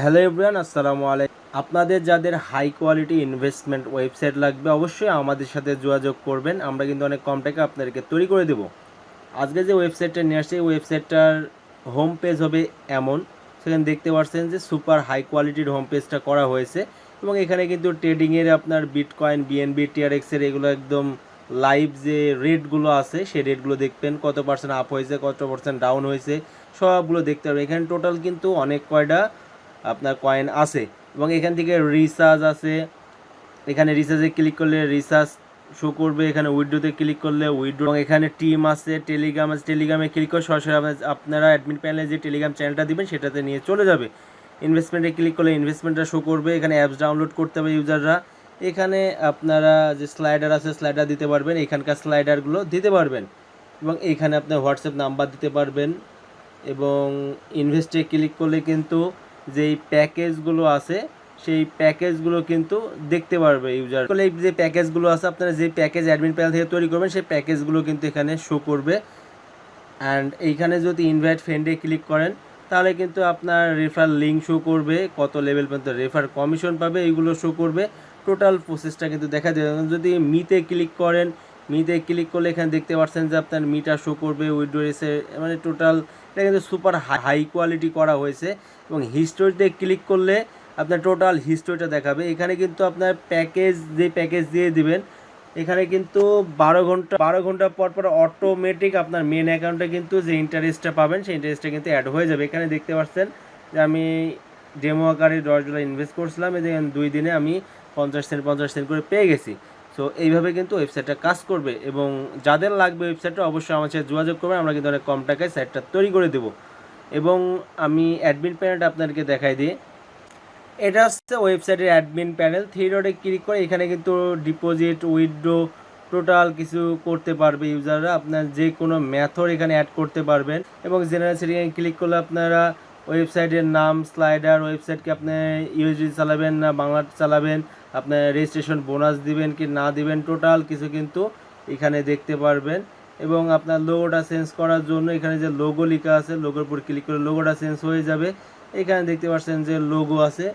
Hello everyone, আসসালামু আলাইকুম। আপনাদের যাদের হাই কোয়ালিটি ইনভেস্টমেন্ট ওয়েবসাইট লাগবে, অবশ্যই আমাদের সাথে যোগাযোগ করবেন। আমরা কিন্তু অনেক কম টাকা আপনাদেরকে তৈরি করে দেবো। আজকে যে ওয়েবসাইটটা নিয়ে আসছি ওয়েবসাইটটার হোম পেজ হবে এমন। সেখানে দেখতে পাচ্ছেন যে সুপার হাই কোয়ালিটির হোম পেজটা করা হয়েছে। এবং এখানে কিন্তু ট্রেডিংয়ের আপনার বিটকয়েন বিএনবি টিআরএক্সের এগুলো একদম লাইভ যে রেটগুলো আছে, সেই রেটগুলো দেখবেন। কত পার্সেন্ট আপ হয়েছে, কত পার্সেন্ট ডাউন হয়েছে, সবগুলো দেখতে পারবেন। এখানে টোটাল কিন্তু অনেক কয়টা আপনার কয়েন আছে। এবং এখান থেকে রিচার্জ আছে। এখানে রিচার্জে ক্লিক করলে রিচার্জ শো করবে। এখানে উইড্রোতে ক্লিক করলে উইড্রো এবং এখানে টিম আছে টেলিগ্রাম আছে। টেলিগ্রামে ক্লিক করে সরাসরি আপনারা অ্যাডমিন প্যানেলে যে টেলিগ্রাম চ্যানেলটা দিবেন, সেটাতে নিয়ে চলে যাবে। ইনভেস্টমেন্টে ক্লিক করলে ইনভেস্টমেন্টটা শো করবে। এখানে অ্যাপস ডাউনলোড করতে হবে ইউজাররা এখানে আপনারা যে স্লাইডার আছে স্লাইডার দিতে পারবেন। এখানকার স্লাইডারগুলো দিতে পারবেন। এবং এখানে আপনার হোয়াটসঅ্যাপ নাম্বার দিতে পারবেন। এবং ইনভেস্টে ক্লিক করলে কিন্তু যেই প্যাকেজগুলো আছে, সেই প্যাকেজগুলো কিন্তু দেখতে পারবে ইউজার। এই যে প্যাকেজগুলো আছে, আপনারা যে প্যাকেজ অ্যাডমিন প্যানেল থেকে তৈরি করবেন, সেই প্যাকেজগুলো কিন্তু এখানে শো করবে। অ্যান্ড এইখানে যদি ইনভাইট ফ্রেন্ডে ক্লিক করেন, তাহলে কিন্তু আপনার রেফার লিঙ্ক শো করবে, কত লেভেল পর্যন্ত রেফার কমিশন পাবে, এইগুলো শো করবে। টোটাল প্রসেসটা কিন্তু দেখা যাবে। যদি মিতে ক্লিক করেন মিতে ক্লিক করলে এখানে দেখতে পাচ্ছেন যে আপনার মিটা শো করবে উইডো এসে মানে টোটাল এটা কিন্তু সুপার হাই কোয়ালিটি করা হয়েছে এবং হিস্টোরিতে ক্লিক করলে আপনার টোটাল হিস্টোরিটা দেখাবে। এখানে কিন্তু আপনার প্যাকেজ যে প্যাকেজ দিয়ে দিবেন, এখানে কিন্তু বারো ঘণ্টা বারো ঘণ্টা পর পর অটোমেটিক আপনার মেন অ্যাকাউন্টে কিন্তু যে ইন্টারেস্টটা পাবেন, সেই ইন্টারেস্টটা কিন্তু অ্যাড হয়ে যাবে। এখানে দেখতে পাচ্ছেন যে আমি ডেমো আকারে দশ ডলার ইনভেস্ট করছিলাম দেখেন দুই দিনে আমি পঞ্চাশ সেন্ট পঞ্চাশ সেন্ট করে পেয়ে গেছি। সো এইভাবে কিন্তু ওয়েবসাইটটা কাজ করবে এবং যাদের লাগবে ওয়েবসাইটটা অবশ্যই আমার সাথে যোগাযোগ করবেন আমরা কিন্তু অনেক কম টাকায় সাইটটা তৈরি করে দেবো। এবং আমি অ্যাডমিন প্যানেলটা আপনাদেরকে দেখাই দিই। এটা হচ্ছে ওয়েবসাইটের অ্যাডমিন প্যানেল থ্রি ডটে ক্লিক করে এখানে কিন্তু ডিপোজিট উইথড্রো টোটাল কিছু করতে পারবে ইউজাররা আপনার যে কোনো মেথড এখানে অ্যাড করতে পারবেন। এবং জেনারেল সেটিংয়ে ক্লিক করলে আপনারা ওয়েবসাইটের নাম স্লাইডার, ওয়েবসাইটকে আপনি ইউএসডি চালাবেন না, বাংলা চালাবেন আপনার রেজিস্ট্রেশন বোনাস দিবেন কি না দিবেন, টোটাল কিছু কিন্তু এখানে দেখতে পারবেন। এবং আপনার লোগোটা চেঞ্জ করার জন্য এখানে যে লোগো লেখা আছে লোগোর উপর ক্লিক করে লোগোটা চেঞ্জ হয়ে যাবে। এখানে দেখতে পাচ্ছেন যে লোগো আছে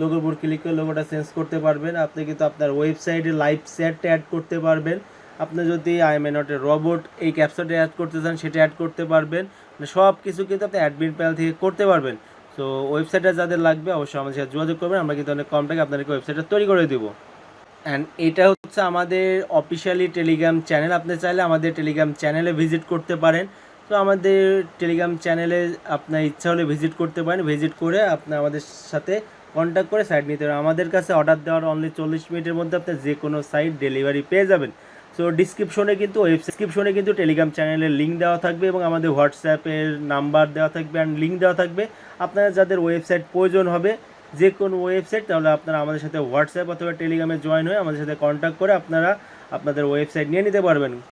লোগোর উপর ক্লিক করে লোগোটা চেঞ্জ করতে পারবেন। আপনি কিন্তু আপনার ওয়েবসাইটে লাইভ চ্যাটটা অ্যাড করতে পারবেন। আপনি যদি I am not a robot এই ক্যাপচারটা অ্যাড করতে চান, সেটা অ্যাড করতে পারবেন। মানে সব কিছু কিন্তু আপনি অ্যাডমিন প্যানেল থেকে করতে পারবেন। সো ওয়েবসাইটটা যাদের লাগবে, অবশ্যই আমাদের সাথে যোগাযোগ করবেন। আমরা কিন্তু অনেক কম টাকা আপনাদেরকে ওয়েবসাইটটা তৈরি করে দেবো। অ্যান্ড এটা হচ্ছে আমাদের অফিসিয়ালি টেলিগ্রাম চ্যানেল আপনি চাইলে আমাদের টেলিগ্রাম চ্যানেলে ভিজিট করতে পারেন। তো আমাদের টেলিগ্রাম চ্যানেলে আপনার ইচ্ছা হলে ভিজিট করতে পারেন। ভিজিট করে আপনি আমাদের সাথে কন্ট্যাক্ট করে সাইট নিতে পারেন। আমাদের কাছে অর্ডার দেওয়ার অনলি চল্লিশ মিনিটের মধ্যে আপনি যে কোনো সাইট ডেলিভারি পেয়ে যাবেন। সো ডিসক্রিপশনে কিন্তু ডিসক্রিপশনে কিন্তু টেলিগ্রাম চ্যানেলের লিঙ্ক দেওয়া থাকবে এবং আমাদের হোয়াটসঅ্যাপের নাম্বার দেওয়া থাকবে অ্যান্ড লিঙ্ক দেওয়া থাকবে। আপনারা যাদের ওয়েবসাইট প্রয়োজন হবে, যে কোনো ওয়েবসাইট তাহলে আপনারা আমাদের সাথে হোয়াটসঅ্যাপ অথবা টেলিগ্রামে জয়েন হয়ে আমাদের সাথে কন্ট্যাক্ট করে আপনারা আপনাদের ওয়েবসাইট নিয়ে নিতে পারবেন।